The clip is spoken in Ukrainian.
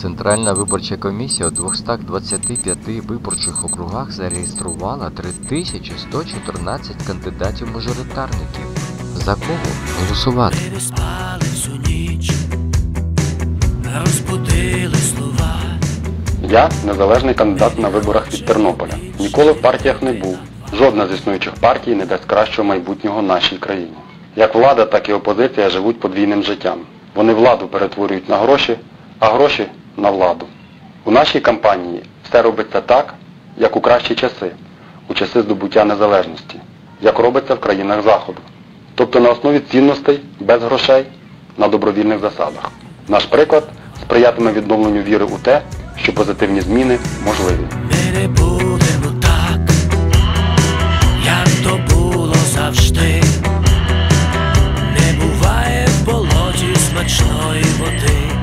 Центральна виборча комісія у 225 виборчих округах зареєструвала 3114 кандидатів-мажоритарників. За кого голосувати? Ми спали всю ніч, розбудили слова. Я незалежний кандидат на виборах від Тернополя. Ніколи в партіях не був. Жодна з існуючих партій не дасть кращого майбутнього нашій країні. Як влада, так і опозиція живуть подвійним життям. Вони владу перетворюють на гроші, а гроші на владу. У нашій кампанії все робиться так, як у кращі часи, у часи здобуття незалежності, як робиться в країнах Заходу. Тобто на основі цінностей, без грошей, на добровільних засадах. Наш приклад сприятиме відновленню віри у те, що позитивні зміни можливі. Ми не будемо так, як то було завжди. Не буває в болоті смачної води.